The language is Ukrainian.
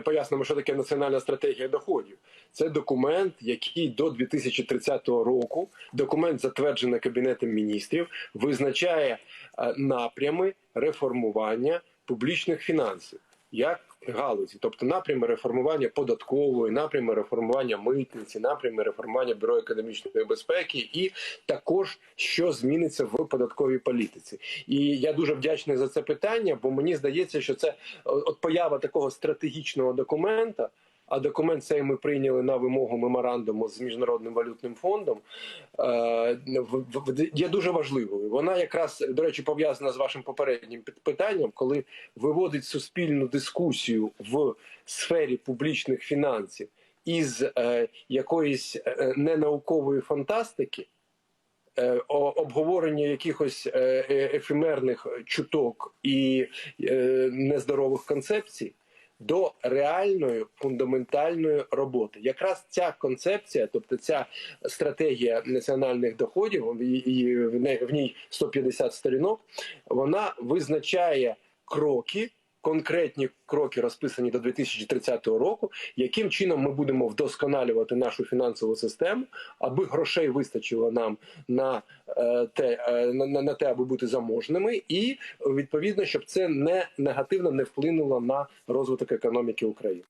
пояснимо, що таке національна стратегія доходів. Це документ, який до 2030 року, документ затверджений Кабінетом міністрів, визначає е, напрями реформування публічних фінансів. Як галузі, тобто напрями реформування податкової, напрями реформування митниці, напрями реформування бюро економічної безпеки, і також що зміниться в податковій політиці. І я дуже вдячний за це питання, бо мені здається, що це от поява такого стратегічного документа. А документ цей ми прийняли на вимогу меморандуму з міжнародним валютним фондом. Е, є дуже важливою. Вона якраз до речі пов'язана з вашим попереднім питанням, коли виводить суспільну дискусію в сфері публічних фінансів із е, якоїсь е, ненаукової фантастики. Обговорення якихось ефемерних чуток і нездорових концепцій до реальної фундаментальної роботи. Якраз ця концепція, тобто ця стратегія національних доходів, і- в ній 150 сторінок, вона визначає кроки. Конкретні кроки розписані до 2030 року, яким чином ми будемо вдосконалювати нашу фінансову систему, аби грошей вистачило нам на е, те, е, на, на- на те, аби бути заможними, і відповідно, щоб це не негативно не вплинуло на розвиток економіки України.